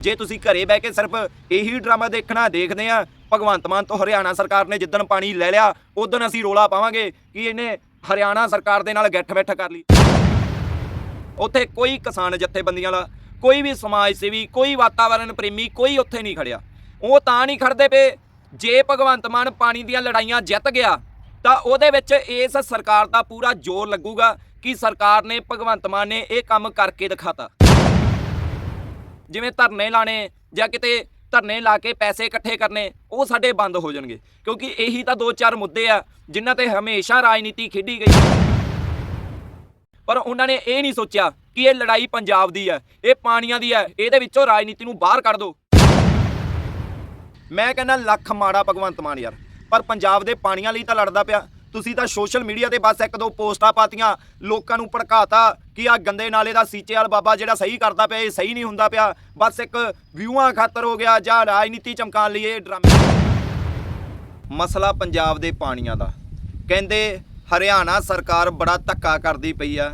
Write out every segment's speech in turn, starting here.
ਜੇ ਤੁਸੀਂ ਘਰੇ ਬਹਿ ਕੇ ਸਿਰਫ ਇਹੀ ਡਰਾਮਾ ਦੇਖਣਾ, ਦੇਖਦੇ ਆ ਭਗਵੰਤ ਮਾਨ ਤੋਂ ਹਰਿਆਣਾ ਸਰਕਾਰ ਨੇ ਜਿੱਦਣ ਪਾਣੀ ਲੈ ਲਿਆ, ਉਦੋਂ ਅਸੀਂ ਰੋਲਾ ਪਾਵਾਂਗੇ ਕਿ ਇਹਨੇ ਹਰਿਆਣਾ ਸਰਕਾਰ ਦੇ ਨਾਲ ਗੱਠ ਬੈਠ ਕਰ ਲਈ। ਉੱਥੇ ਕੋਈ ਕਿਸਾਨ ਜਥੇਬੰਦੀਆਂ ਵਾਲਾ, ਕੋਈ ਵੀ ਸਮਾਜ ਸੇਵੀ, ਕੋਈ ਵਾਤਾਵਰਣ ਪ੍ਰੇਮੀ, ਕੋਈ ਉੱਥੇ ਨਹੀਂ ਖੜਿਆ। ਉਹ ਤਾਂ ਨਹੀਂ ਖੜਦੇ ਪਏ। ਜੇ ਭਗਵੰਤ ਮਾਨ ਪਾਣੀ ਦੀਆਂ ਲੜਾਈਆਂ ਜਿੱਤ ਗਿਆ, ਤਾਂ ਉਹਦੇ ਵਿੱਚ ਇਸ ਸਰਕਾਰ ਦਾ ਪੂਰਾ ਜ਼ੋਰ ਲੱਗੂਗਾ ਕਿ ਸਰਕਾਰ ਨੇ ਭਗਵੰਤ ਮਾਨ ਨੇ ਇਹ ਕੰਮ ਕਰਕੇ ਦਿਖਾਤਾ। ਜਿਵੇਂ ਧਰਨੇ ਲਾਣੇ ਜਾਂ ਕਿਤੇ ਧਰਨੇ ਲਾ ਕੇ ਪੈਸੇ ਇਕੱਠੇ ਕਰਨੇ, ਉਹ ਸਾਡੇ ਬੰਦ ਹੋ ਜਾਣਗੇ। ਕਿਉਂਕਿ ਇਹੀ ਤਾਂ ਦੋ ਚਾਰ ਮੁੱਦੇ ਆ, ਜਿਨ੍ਹਾਂ ਤੇ ਹਮੇਸ਼ਾ ਰਾਜਨੀਤੀ ਖੇਡੀ ਗਈ। ਪਰ ਉਹਨਾਂ ਨੇ ਇਹ ਨਹੀਂ ਸੋਚਿਆ ਕਿ ਇਹ ਲੜਾਈ ਪੰਜਾਬ ਦੀ ਹੈ ਇਹ ਪਾਣੀਆਂ ਦੀ ਹੈ ਇਹਦੇ ਵਿੱਚੋਂ ਰਾਜਨੀਤੀ ਨੂੰ ਬਾਹਰ ਕੱਢ ਦਿਓ ਮੈਂ ਕਹਿੰਦਾ ਲੱਖ ਮਾੜਾ ਭਗਵੰਤ ਮਾਨ ਯਾਰ, ਪਰ ਪੰਜਾਬ ਦੇ ਪਾਣੀਆਂ ਲਈ ਤਾਂ ਲੜਦਾ ਪਿਆ। ਤੁਸੀਂ ਤਾਂ ਸੋਸ਼ਲ ਮੀਡੀਆ ਤੇ ਬਸ ਇੱਕ ਦੋ ਪੋਸਟਾਂ ਪਾਤੀਆਂ, ਲੋਕਾਂ ਨੂੰ ਭੜਕਾਤਾ ਕਿ ਆ ਗੰਦੇ ਨਾਲੇ ਦਾ ਸੀਚੇ ਵਾਲ ਬਾਬਾ ਜਿਹੜਾ ਸਹੀ ਕਰਦਾ ਪਿਆ, ਇਹ ਸਹੀ ਨਹੀਂ ਹੁੰਦਾ ਪਿਆ। ਬਸ ਇੱਕ ਵਿਊਆਂ ਖਾਤਰ ਹੋ ਗਿਆ ਜਾਂ ਰਾਜਨੀਤੀ ਚਮਕਾਉਣ ਲਈ ਇਹ ਡਰਾਮੇ। ਮਸਲਾ ਪੰਜਾਬ ਦੇ ਪਾਣੀਆਂ ਦਾ। ਕਹਿੰਦੇ, ਹਰਿਆਣਾ ਸਰਕਾਰ ਬੜਾ ਧੱਕਾ ਕਰਦੀ ਪਈ ਆ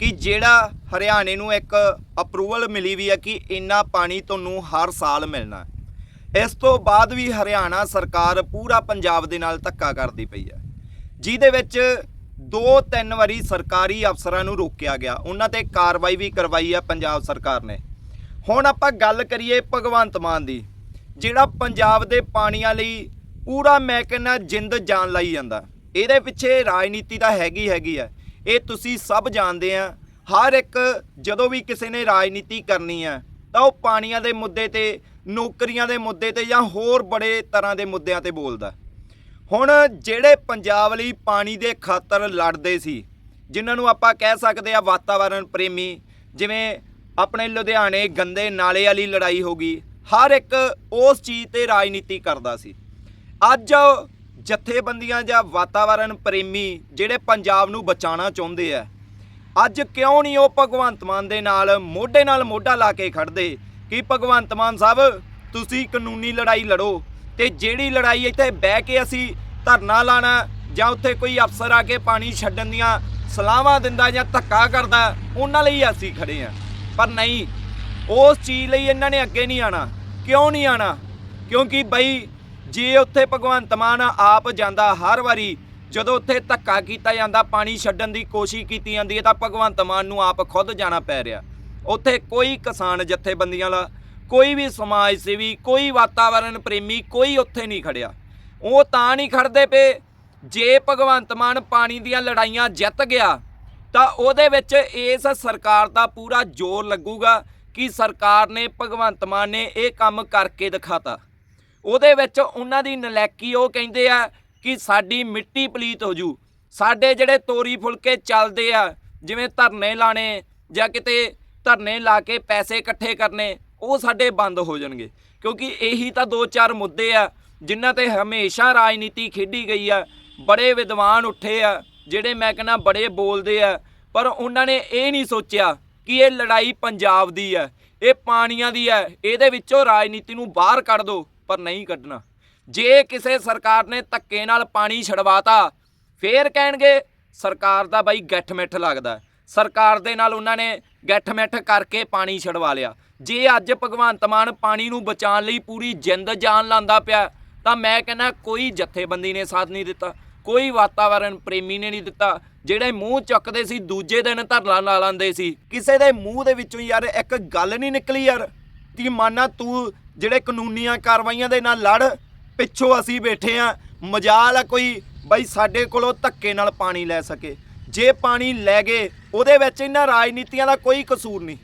ਕਿ ਜਿਹੜਾ ਹਰਿਆਣੇ ਨੂੰ ਇੱਕ ਅਪਰੂਵਲ ਮਿਲੀ ਵੀ ਹੈ ਕਿ ਇੰਨਾ ਪਾਣੀ ਤੁਹਾਨੂੰ ਹਰ ਸਾਲ ਮਿਲਣਾ। ਇਸ ਤੋਂ ਬਾਅਦ ਵੀ ਹਰਿਆਣਾ ਸਰਕਾਰ ਪੂਰਾ ਪੰਜਾਬ ਦੇ ਨਾਲ ਧੱਕਾ ਕਰਦੀ ਪਈ ਹੈ ਜਿਹਦੇ ਵਿੱਚ ਦੋ ਤਿੰਨ ਵਾਰੀ ਸਰਕਾਰੀ ਅਫਸਰਾਂ ਨੂੰ ਰੋਕਿਆ ਗਿਆ। ਉਹਨਾਂ ਤੇ ਕਾਰਵਾਈ ਵੀ ਕਰਵਾਈ ਹੈ ਪੰਜਾਬ ਸਰਕਾਰ ਨੇ। ਹੁਣ ਆਪਾਂ ਗੱਲ ਕਰੀਏ ਭਗਵੰਤ ਮਾਨ ਦੀ, ਜਿਹੜਾ ਪੰਜਾਬ ਦੇ ਪਾਣੀਆਂ ਲਈ ਪੂਰਾ ਮੈਂ ਜਿੰਦ ਜਾਨ ਲਈ ਜਾਂਦਾ। ਇਹਦੇ ਪਿੱਛੇ ਰਾਜਨੀਤੀ ਤਾਂ ਹੈਗੀ ਹੈਗੀ ਹੈ। ਇਹ ਤੁਸੀਂ ਸਭ ਜਾਣਦੇ ਆ। ਹਰ ਇੱਕ ਜਦੋਂ ਵੀ ਕਿਸੇ ਨੇ ਰਾਜਨੀਤੀ ਕਰਨੀ ਹੈ, ਤਾਂ ਉਹ ਪਾਣੀਆਂ ਦੇ ਮੁੱਦੇ ਤੇ, ਨੌਕਰੀਆਂ ਦੇ ਮੁੱਦੇ ਤੇ ਜਾਂ ਹੋਰ ਬੜੇ ਤਰ੍ਹਾਂ ਦੇ ਮੁੱਦਿਆਂ ਤੇ ਬੋਲਦਾ। ਹੁਣ ਜਿਹੜੇ ਪੰਜਾਬ ਲਈ ਪਾਣੀ ਦੇ ਖਾਤਰ ਲੜਦੇ ਸੀ, ਜਿਨ੍ਹਾਂ ਨੂੰ ਆਪਾਂ ਕਹਿ ਸਕਦੇ ਆ ਵਾਤਾਵਰਣ ਪ੍ਰੇਮੀ, ਜਿਵੇਂ ਆਪਣੇ ਲੁਧਿਆਣੇ ਗੰਦੇ ਨਾਲੇ ਵਾਲੀ ਲੜਾਈ ਹੋ ਗਈ, ਹਰ ਇੱਕ ਉਸ ਚੀਜ਼ ਤੇ ਰਾਜਨੀਤੀ ਕਰਦਾ ਸੀ। ਅੱਜ ਜਥੇਬੰਦੀਆਂ ਜਾਂ ਵਾਤਾਵਰਣ ਪ੍ਰੇਮੀ ਜਿਹੜੇ ਪੰਜਾਬ ਨੂੰ ਬਚਾਉਣਾ ਚਾਹੁੰਦੇ ਆ, ਅੱਜ ਕਿਉਂ ਨਹੀਂ ਉਹ ਭਗਵੰਤ ਮਾਨ ਦੇ ਨਾਲ ਮੋਢੇ ਨਾਲ ਮੋਢਾ ਲਾ ਕੇ ਖੜਦੇ ਕਿ ਭਗਵੰਤ ਮਾਨ ਸਾਹਿਬ, ਤੁਸੀਂ ਕਾਨੂੰਨੀ ਲੜਾਈ ਲੜੋ ਤੇ ਜਿਹੜੀ ਲੜਾਈ ਇੱਥੇ ਬਹਿ ਕੇ ਅਸੀਂ ਧਰਨਾ ਲਾਣਾ ਜਾਂ ਉੱਥੇ ਕੋਈ ਅਫਸਰ ਆ ਕੇ ਪਾਣੀ ਛੱਡਣ ਦੀਆਂ ਸਲਾਹਾਂ ਦਿੰਦਾ ਜਾਂ ਧੱਕਾ ਕਰਦਾ, ਉਹਨਾਂ ਲਈ ਅਸੀਂ ਖੜੇ ਆ ਪਰ ਨਹੀਂ, ਉਸ ਚੀਜ਼ ਲਈ ਇਹਨਾਂ ਨੇ ਅੱਗੇ ਨਹੀਂ ਆਣਾ ਕਿਉਂ ਨਹੀਂ ਆਣਾ ਕਿਉਂਕਿ ਬਈ, ਜੇ ਉੱਥੇ ਭਗਵੰਤ ਮਾਨ ਆਪ ਜਾਂਦਾ ਹਰ ਵਾਰੀ, ਜਦੋਂ ਉੱਥੇ ਧੱਕਾ ਕੀਤਾ ਜਾਂਦਾ, ਪਾਣੀ ਛੱਡਣ ਦੀ ਕੋਸ਼ਿਸ਼ ਕੀਤੀ ਜਾਂਦੀ ਹੈ, ਤਾਂ ਭਗਵੰਤ ਮਾਨ ਨੂੰ ਆਪ ਖੁਦ ਜਾਣਾ ਪੈ ਰਿਹਾ। ਉੱਥੇ ਕੋਈ ਕਿਸਾਨ ਜਥੇਬੰਦੀਆਂ ਵਾਲਾ ਕੋਈ ਵੀ ਸਮਾਜ ਸੇਵੀ, ਕੋਈ ਵਾਤਾਵਰਣ ਪ੍ਰੇਮੀ ਕੋਈ ਉੱਥੇ ਨਹੀਂ ਖੜਿਆ। ਉਹ ਤਾਂ ਨਹੀਂ ਖੜਦੇ ਪਏ। ਜੇ ਭਗਵੰਤ ਮਾਨ ਪਾਣੀ ਦੀਆਂ ਲੜਾਈਆਂ ਜਿੱਤ ਗਿਆ, ਤਾਂ ਉਹਦੇ ਵਿੱਚ ਇਸ ਸਰਕਾਰ ਦਾ ਪੂਰਾ ਜ਼ੋਰ ਲੱਗੂਗਾ ਕਿ ਸਰਕਾਰ ਨੇ, ਭਗਵੰਤ ਮਾਨ ਨੇ ਇਹ ਕੰਮ ਕਰਕੇ ਦਿਖਾਤਾ। ਉਹਦੇ ਵਿੱਚ ਉਹਨਾਂ ਦੀ ਨਲੈਕੀ ਉਹ ਕਹਿੰਦੇ ਆ ਕਿ ਸਾਡੀ ਮਿੱਟੀ ਪਲੀਤ ਹੋ ਜੂ। ਸਾਡੇ ਜਿਹੜੇ ਤੋਰੀ ਫੁਲਕੇ ਚੱਲਦੇ ਆ, ਜਿਵੇਂ ਧਰਨੇ ਲਾਣੇ ਜਾਂ ਕਿਤੇ ਧਰਨੇ ਲਾ ਕੇ ਪੈਸੇ ਇਕੱਠੇ ਕਰਨੇ ਉਹ ਸਾਡੇ ਬੰਦ ਹੋ ਜਾਣਗੇ। ਕਿਉਂਕਿ ਇਹੀ ਤਾਂ ਦੋ ਚਾਰ ਮੁੱਦੇ ਆ, ਜਿਨ੍ਹਾਂ ਤੇ ਹਮੇਸ਼ਾ ਰਾਜਨੀਤੀ ਖੇਡੀ ਗਈ ਆ, ਬੜੇ ਵਿਦਵਾਨ ਉੱਠੇ ਆ, ਜਿਹੜੇ ਮੈਂ ਕਹਿੰਦਾ ਬੜੇ ਬੋਲਦੇ ਆ, ਪਰ ਉਹਨਾਂ ਨੇ ਇਹ ਨਹੀਂ ਸੋਚਿਆ ਕਿ ਇਹ ਲੜਾਈ ਪੰਜਾਬ ਦੀ ਹੈ ਇਹ ਪਾਣੀਆਂ ਦੀ ਹੈ ਇਹਦੇ ਵਿੱਚੋਂ ਰਾਜਨੀਤੀ ਨੂੰ ਬਾਹਰ ਕੱਢ ਦਿਓ ਪਰ ਨਹੀਂ ਕੱਢਣਾ। ਜੇ ਕਿਸੇ ਸਰਕਾਰ ਨੇ ਧੱਕੇ ਨਾਲ ਪਾਣੀ ਛਡਵਾਤਾ, ਫੇਰ ਕਹਿਣਗੇ ਸਰਕਾਰ ਦਾ ਬਾਈ ਗੱਠ ਮਿੱਠ ਲੱਗਦਾ। ਸਰਕਾਰ ਦੇ ਨਾਲ ਉਹਨਾਂ ਨੇ ਗੱਠ ਮਿੱਠ ਕਰਕੇ ਪਾਣੀ ਛਡਵਾ ਲਿਆ। ਜੇ ਅੱਜ ਭਗਵੰਤ ਮਾਨ ਪਾਣੀ ਨੂੰ ਬਚਾਉਣ ਲਈ ਪੂਰੀ ਜਿੰਦ ਜਾਨ ਲਾਂਦਾ ਪਿਆ, ਤਾਂ ਮੈਂ ਕਹਿੰਦਾ ਕੋਈ ਜਥੇਬੰਦੀ ਨੇ ਸਾਥ ਨਹੀਂ ਦਿੱਤਾ, ਕੋਈ ਵਾਤਾਵਰਣ ਪ੍ਰੇਮੀ ਨੇ ਨਹੀਂ ਦਿੱਤਾ। ਜਿਹੜੇ ਮੂੰਹ ਚੱਕਦੇ ਸੀ, ਦੂਜੇ ਦਿਨ ਧਰਨਾ ਲਾ ਲਾਂਦੇ ਸੀ। ਕਿਸੇ ਦੇ ਮੂੰਹ ਦੇ ਵਿੱਚੋਂ ਯਾਰ ਇੱਕ ਗੱਲ ਨਹੀਂ ਨਿਕਲੀ ਯਾਰ, ਕਿ ਮਾਨਾ ਤੂੰ ਜਿਹੜੇ ਕਾਨੂੰਨੀਆਂ ਕਾਰਵਾਈਆਂ ਦੇ ਨਾਲ ਲੜ, ਪਿੱਛੋਂ ਅਸੀਂ ਬੈਠੇ ਆ, ਮਜਾਲ ਆ ਕੋਈ, ਬਈ ਸਾਡੇ ਕੋਲੋਂ ਧੱਕੇ ਨਾਲ ਪਾਣੀ ਲੈ ਸਕੇ। ਜੇ ਪਾਣੀ ਲੈ ਗਏ, ਉਹਦੇ ਵਿੱਚ ਇਹਨਾਂ ਰਾਜਨੀਤੀਆਂ ਦਾ ਕੋਈ ਕਸੂਰ ਨਹੀਂ।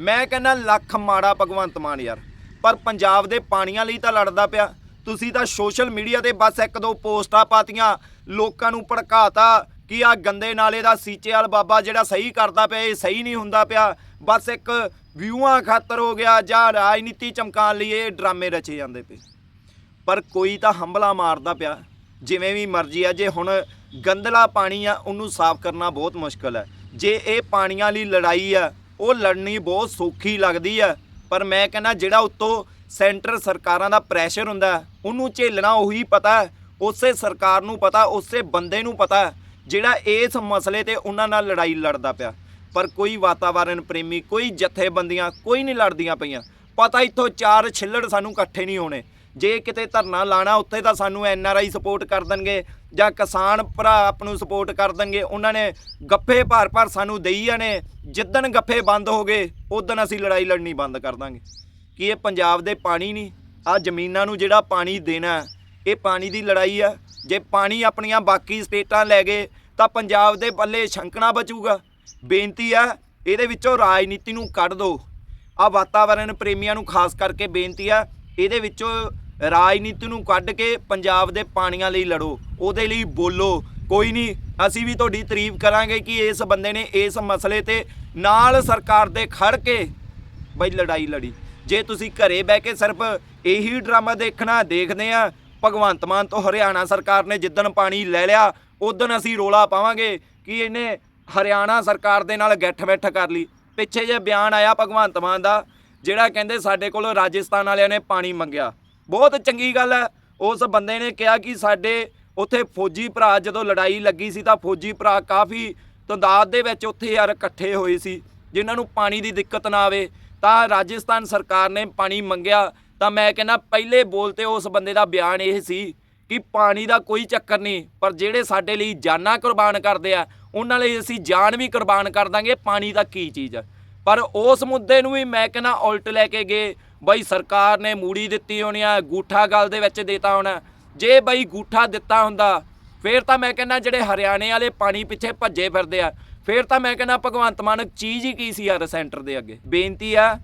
ਮੈਂ ਕਹਿੰਦਾ ਲੱਖ ਮਾੜਾ ਭਗਵੰਤ ਮਾਨ ਯਾਰ, ਪਰ ਪੰਜਾਬ ਦੇ ਪਾਣੀਆਂ ਲਈ ਤਾਂ ਲੜਦਾ ਪਿਆ। ਤੁਸੀਂ ਤਾਂ ਸੋਸ਼ਲ ਮੀਡੀਆ ਤੇ ਬਸ ਇੱਕ ਦੋ ਪੋਸਟਾਂ ਪਾਤੀਆਂ, ਲੋਕਾਂ ਨੂੰ ਭੜਕਾਤਾ ਕਿ ਆ ਗੰਦੇ ਨਾਲੇ ਦਾ ਸੀਚੇ ਵਾਲ ਬਾਬਾ ਜਿਹੜਾ ਸਹੀ ਕਰਦਾ ਪਿਆ, ਇਹ ਸਹੀ ਨਹੀਂ ਹੁੰਦਾ ਪਿਆ। ਬਸ ਇੱਕ ਵਿਊਆਂ ਖਾਤਰ ਹੋ ਗਿਆ ਜਾਂ ਰਾਜਨੀਤੀ ਚਮਕਾਉਣ ਲਈ ਇਹ ਡਰਾਮੇ ਰਚੇ ਜਾਂਦੇ ਪਏ। ਪਰ ਕੋਈ ਤਾਂ ਹੰਬਲਾ ਮਾਰਦਾ ਪਿਆ। ਜਿਵੇਂ ਵੀ ਮਰਜ਼ੀ ਆ, ਜੇ ਹੁਣ ਗੰਦਲਾ ਪਾਣੀ ਆ, ਉਹਨੂੰ ਸਾਫ਼ ਕਰਨਾ ਬਹੁਤ ਮੁਸ਼ਕਲ ਹੈ। ਜੇ ਇਹ ਪਾਣੀਆਂ ਲਈ ਲੜਾਈ ਆ, ਉਹ ਲੜਨੀ ਬਹੁਤ ਸੌਖੀ ਲੱਗਦੀ ਆ, ਪਰ ਮੈਂ ਕਹਿੰਦਾ ਜਿਹੜਾ ਉੱਤੋਂ ਸੈਂਟਰ ਸਰਕਾਰਾਂ ਦਾ ਪ੍ਰੈਸ਼ਰ ਹੁੰਦਾ, ਉਹਨੂੰ ਝੇਲਣਾ ਉਹੀ ਪਤਾ ਉਸੇ ਸਰਕਾਰ ਨੂੰ ਪਤਾ, ਉਸੇ ਬੰਦੇ ਨੂੰ ਪਤਾ ਜਿਹੜਾ ਇਸ ਮਸਲੇ ਤੇ ਉਹਨਾਂ ਨਾਲ ਲੜਾਈ ਲੜਦਾ ਪਿਆ। ਪਰ ਕੋਈ ਵਾਤਾਵਰਣ ਪ੍ਰੇਮੀ, ਕੋਈ ਜਥੇਬੰਦੀਆਂ, ਕੋਈ ਨਹੀਂ ਲੜਦੀਆਂ ਪਈਆਂ। ਪਤਾ ਇੱਥੋਂ ਚਾਰ ਛਿੱਲੜ ਸਾਨੂੰ ਇਕੱਠੇ ਨਹੀਂ ਹੋਣੇ। ਜੇ ਕਿਤੇ ਧਰਨਾ ਲਾਣਾ, ਉੱਥੇ ਤਾਂ ਸਾਨੂੰ ਐਨ ਆਰ ਆਈ ਸਪੋਰਟ ਕਰ ਦੇਣਗੇ ਜਾਂ ਕਿਸਾਨ ਭਰਾ ਆਪ ਨੂੰ ਸਪੋਰਟ ਕਰ ਦੇਣਗੇ। ਉਹਨਾਂ ਨੇ ਗੱਫੇ ਭਰ ਭਰ ਸਾਨੂੰ ਦੇਈ ਨੇ ਜਿੱਦਣ ਗੱਫੇ ਬੰਦ ਹੋ ਗਏ ਉਦੋਂ ਅਸੀਂ ਲੜਾਈ ਲੜਨੀ ਬੰਦ ਕਰ ਦਾਂਗੇ। ਕਿ ਇਹ ਪੰਜਾਬ ਦੇ ਪਾਣੀ ਨਹੀਂ? ਆ ਜ਼ਮੀਨਾਂ ਨੂੰ ਜਿਹੜਾ ਪਾਣੀ ਦੇਣਾ, ਇਹ ਪਾਣੀ ਦੀ ਲੜਾਈ ਆ। ਜੇ ਪਾਣੀ ਆਪਣੀਆਂ ਬਾਕੀ ਸਟੇਟਾਂ ਲੈ ਗਏ, ਤਾਂ ਪੰਜਾਬ ਦੇ ਪੱਲੇ ਛੰਕਣਾ ਬਚੂਗਾ। ਬੇਨਤੀ ਆ, ਇਹਦੇ ਵਿੱਚੋਂ ਰਾਜਨੀਤੀ ਨੂੰ ਕੱਢ ਦਿਓ ਆ ਵਾਤਾਵਰਣ ਪ੍ਰੇਮੀਆਂ ਨੂੰ ਖਾਸ ਕਰਕੇ ਬੇਨਤੀ ਆ, ਇਹਦੇ ਵਿੱਚੋਂ ਰਾਜਨੀਤੀ ਨੂੰ ਕੱਢ ਕੇ ਪੰਜਾਬ ਦੇ ਪਾਣੀਆਂ ਲਈ ਲੜੋ, ਉਹਦੇ ਲਈ ਬੋਲੋ, ਕੋਈ ਨਹੀਂ, ਅਸੀਂ ਵੀ ਤੁਹਾਡੀ ਤਾਰੀਫ ਕਰਾਂਗੇ ਕਿ ਇਸ ਬੰਦੇ ਨੇ ਇਸ ਮਸਲੇ ਤੇ ਨਾਲ ਸਰਕਾਰ ਦੇ ਖੜ ਕੇ ਬਈ ਲੜਾਈ ਲੜੀ। ਜੇ ਤੁਸੀਂ ਘਰੇ ਬਹਿ ਕੇ ਸਿਰਫ ਇਹੀ ਡਰਾਮਾ ਦੇਖਣਾ, ਦੇਖਦੇ ਆ ਭਗਵੰਤ ਮਾਨ ਤੋਂ ਹਰਿਆਣਾ ਸਰਕਾਰ ਨੇ ਜਿੱਦਣ ਪਾਣੀ ਲੈ ਲਿਆ ਉਦੋਂ ਅਸੀਂ ਰੋਲਾ ਪਾਵਾਂਗੇ ਕਿ ਇਹਨੇ ਹਰਿਆਣਾ ਸਰਕਾਰ ਦੇ ਨਾਲ ਗੱਠ ਬੈਠ ਕਰ ਲਈ। ਪਿੱਛੇ ਜੇ ਬਿਆਨ ਆਇਆ ਭਗਵੰਤ ਮਾਨ ਦਾ, ਜਿਹੜਾ ਕਹਿੰਦੇ ਸਾਡੇ ਕੋਲ ਰਾਜਸਥਾਨ ਵਾਲਿਆਂ ਨੇ ਪਾਣੀ ਮੰਗਿਆ ਬਹੁਤ ਚੰਗੀ ਗੱਲ ਹੈ। ਉਸ ਬੰਦੇ ਨੇ ਕਿਹਾ ਕਿ ਸਾਡੇ ਉੱਥੇ ਫੌਜੀ ਭਰਾ ਜਦੋਂ ਲੜਾਈ ਲੱਗੀ ਸੀ ਤਾਂ ਫੌਜੀ ਭਰਾ ਕਾਫੀ ਤਦਾਦ ਦੇ ਵਿੱਚ ਉੱਥੇ ਯਾਰ ਇਕੱਠੇ ਹੋਏ ਸੀ। ਜਿਨ੍ਹਾਂ ਨੂੰ ਪਾਣੀ ਦੀ ਦਿੱਕਤ ਨਾ ਆਵੇ, ਤਾਂ ਰਾਜਸਥਾਨ ਸਰਕਾਰ ਨੇ ਪਾਣੀ ਮੰਗਿਆ। ਤਾਂ ਮੈਂ ਕਹਿੰਦਾ, ਪਹਿਲੇ ਬੋਲ ਤੇ ਉਸ ਬੰਦੇ ਦਾ ਬਿਆਨ ਇਹ ਸੀ ਕਿ ਪਾਣੀ ਦਾ ਕੋਈ ਚੱਕਰ ਨਹੀਂ, ਪਰ ਜਿਹੜੇ ਸਾਡੇ ਲਈ ਜਾਨਾਂ ਕੁਰਬਾਨ ਕਰਦੇ ਆ, ਉਹਨਾਂ ਲਈ ਅਸੀਂ ਜਾਨ ਵੀ ਕੁਰਬਾਨ ਕਰ ਦਾਂਗੇ, ਪਾਣੀ ਦਾ ਕੀ ਚੀਜ਼ ਆ। ਪਰ ਉਸ ਮੁੱਦੇ ਨੂੰ ਵੀ ਮੈਂ ਕਹਿੰਦਾ, ਉਲਟ ਲੈ ਕੇ ਗਏ। ਬਈ ਸਰਕਾਰ ਨੇ ਮੂੜੀ ਦਿੱਤੀ ਹੋਣੀ ਆ, ਗੂਠਾ ਗੱਲ ਦੇ ਵਿੱਚ ਦੇਤਾ ਹੋਣਾ। ਜੇ ਬਈ ਗੂਠਾ ਦਿੱਤਾ ਹੁੰਦਾ, ਫੇਰ ਤਾਂ ਮੈਂ ਕਹਿੰਦਾ ਜਿਹੜੇ ਹਰਿਆਣੇ ਵਾਲੇ ਪਾਣੀ ਪਿੱਛੇ ਭੱਜੇ ਫਿਰਦੇ ਆ, ਫੇਰ ਤਾਂ ਮੈਂ ਕਹਿੰਦਾ ਭਗਵੰਤ ਮਾਨ ਚੀਜ਼ ਹੀ ਕੀ ਸੀ ਯਾਰ ਸੈਂਟਰ ਦੇ ਅੱਗੇ। ਬੇਨਤੀ ਆ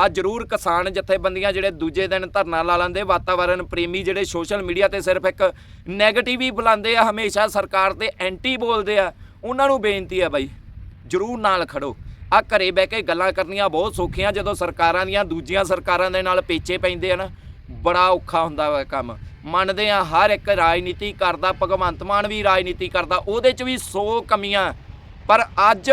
ਆ ਜਰੂਰ ਕਿਸਾਨ ਜਥੇਬੰਦੀਆਂ ਜਿਹੜੇ ਦੂਜੇ ਦਿਨ ਧਰਨਾ ਲਾ ਲੈਂਦੇ, ਵਾਤਾਵਰਣ ਪ੍ਰੇਮੀ ਜਿਹੜੇ ਸੋਸ਼ਲ ਮੀਡੀਆ ਤੇ ਸਿਰਫ ਇੱਕ 네ਗੇਟਿਵ ਹੀ ਬੁਲਾਉਂਦੇ ਆ, ਹਮੇਸ਼ਾ ਸਰਕਾਰ ਤੇ ਐਂਟੀ ਬੋਲਦੇ ਆ, ਉਹਨਾਂ ਨੂੰ ਬੇਨਤੀ ਆ ਬਾਈ, ਜਰੂਰ ਨਾਲ ਖੜੋ। ਆ ਘਰੇ ਬਹਿ ਕੇ ਗੱਲਾਂ ਕਰਨੀਆਂ ਬਹੁਤ ਸੌਖੀਆਂ, ਜਦੋਂ ਸਰਕਾਰਾਂ ਦੀਆਂ ਦੂਜੀਆਂ ਸਰਕਾਰਾਂ ਦੇ ਨਾਲ ਪੇਚੇ ਪੈਂਦੇ ਆ ਨਾ, ਬੜਾ ਔਖਾ ਹੁੰਦਾ ਵਾ ਕੰਮ। ਮੰਨਦੇ ਆ ਹਰ ਇੱਕ ਰਾਜਨੀਤੀ ਕਰਦਾ, ਭਗਵੰਤ ਮਾਨ ਵੀ ਰਾਜਨੀਤੀ ਕਰਦਾ, ਉਹਦੇ 'ਚ ਵੀ 100 ਕਮੀਆਂ। ਪਰ ਅੱਜ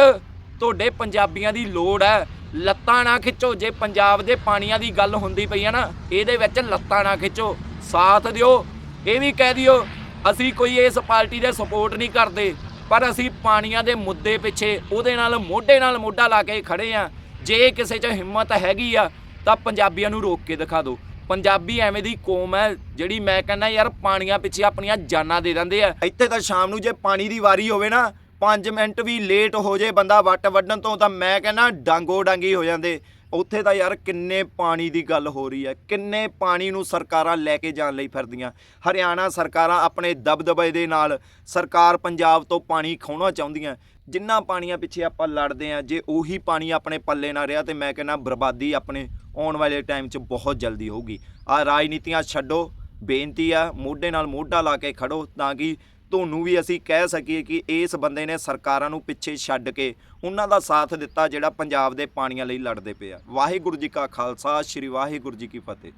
ਤੁਹਾਡੇ ਪੰਜਾਬੀਆਂ ਦੀ ਲੋੜ ਹੈ, ਲੱਤਾਂ ਨਾ ਖਿੱਚੋ, ਜੇ ਪੰਜਾਬ ਦੇ ਪਾਣੀਆਂ ਦੀ ਗੱਲ ਹੁੰਦੀ ਪਈ ਹੈ ਨਾ, ਇਹਦੇ ਵਿੱਚ ਲੱਤਾਂ ਨਾ ਖਿੱਚੋ, ਸਾਥ ਦਿਓ, ਇਹ ਵੀ ਕਹਿ ਦਿਓ, ਅਸੀਂ ਕੋਈ ਇਸ ਪਾਰਟੀ ਦੇ ਸਪੋਰਟ ਨਹੀਂ ਕਰਦੇ। ਪਰ ਅਸੀਂ ਪਾਣੀਆਂ ਦੇ ਮੁੱਦੇ ਪਿੱਛੇ ਉਹਦੇ ਨਾਲ, ਮੋਢੇ ਨਾਲ ਮੋਢਾ ਲਾ ਕੇ ਖੜੇ ਆ। ਜੇ ਕਿਸੇ 'ਚ ਹਿੰਮਤ ਹੈਗੀ ਆ, ਤਾਂ ਪੰਜਾਬੀਆਂ ਨੂੰ ਰੋਕ ਕੇ ਦਿਖਾ ਦਿਓ। ਪੰਜਾਬੀ ਐਵੇਂ ਦੀ ਕੌਮ ਹੈ ਜਿਹੜੀ ਮੈਂ ਕਹਿੰਦਾ ਯਾਰ ਪਾਣੀਆਂ ਪਿੱਛੇ ਆਪਣੀਆਂ ਜਾਨਾਂ ਦੇ ਦਿੰਦੇ ਆ। ਇੱਥੇ ਤਾਂ ਸ਼ਾਮ ਨੂੰ ਜੇ ਪਾਣੀ ਦੀ ਵਾਰੀ ਹੋਵੇ ਨਾ 5 ਮਿੰਟ ਵੀ ਲੇਟ ਹੋ ਜੇ ਬੰਦਾ ਵੱਟ ਵੱਢਣ ਤੋਂ, ਤਾਂ ਮੈਂ ਕਹਿੰਦਾ ਡਾਂਗੋ ਡਾਂਗੀ ਹੋ ਜਾਂਦੇ। ਉੱਥੇ ਤਾਂ ਯਾਰ ਕਿੰਨੇ ਪਾਣੀ ਦੀ ਗੱਲ ਹੋ ਰਹੀ ਹੈ, ਕਿੰਨੇ ਪਾਣੀ ਨੂੰ ਸਰਕਾਰਾਂ ਲੈ ਕੇ ਜਾਣ ਲਈ ਫਿਰਦੀਆਂ। ਹਰਿਆਣਾ ਸਰਕਾਰਾਂ ਆਪਣੇ ਦਬਦਬੇ ਦੇ ਨਾਲ ਸਰਕਾਰ ਪੰਜਾਬ ਤੋਂ ਪਾਣੀ ਖਾਉਣਾ ਚਾਹੁੰਦੀਆਂ। ਜਿੰਨਾ ਪਾਣੀਆਂ ਪਿੱਛੇ ਆਪਾਂ ਲੜਦੇ ਆ ਜੇ ਉਹੀ ਪਾਣੀ ਆਪਣੇ ਪੱਲੇ ਨਾ ਰਿਹਾ ਤੇ ਮੈਂ ਕਹਿੰਦਾ ਬਰਬਾਦੀ ਆਪਣੇ ਆਉਣ ਵਾਲੇ ਟਾਈਮ 'ਚ ਬਹੁਤ ਜਲਦੀ ਹੋਊਗੀ। ਆ ਰਾਜਨੀਤੀਆਂ ਛੱਡੋ, ਬੇਨਤੀ ਆ, ਮੋਢੇ ਨਾਲ ਮੋਢਾ ਲਾ ਕੇ ਖੜੋ ਤਾਂ ਕਿ ਤੁਹਾਨੂੰ ਵੀ ਅਸੀਂ ਕਹਿ ਸਕੀਏ ਕਿ ਇਸ ਬੰਦੇ ਨੇ ਸਰਕਾਰਾਂ ਨੂੰ ਪਿੱਛੇ ਛੱਡ ਕੇ ਉਹਨਾਂ ਦਾ ਸਾਥ ਦਿੱਤਾ ਜਿਹੜਾ ਪੰਜਾਬ ਦੇ ਪਾਣੀਆਂ ਲਈ ਲੜਦੇ ਪਿਆ ਵਾਹਿਗੁਰੂ ਜੀ ਕਾ ਖਾਲਸਾ, ਸ੍ਰੀ ਵਾਹਿਗੁਰੂ ਜੀ ਕੀ ਫਤਿਹ।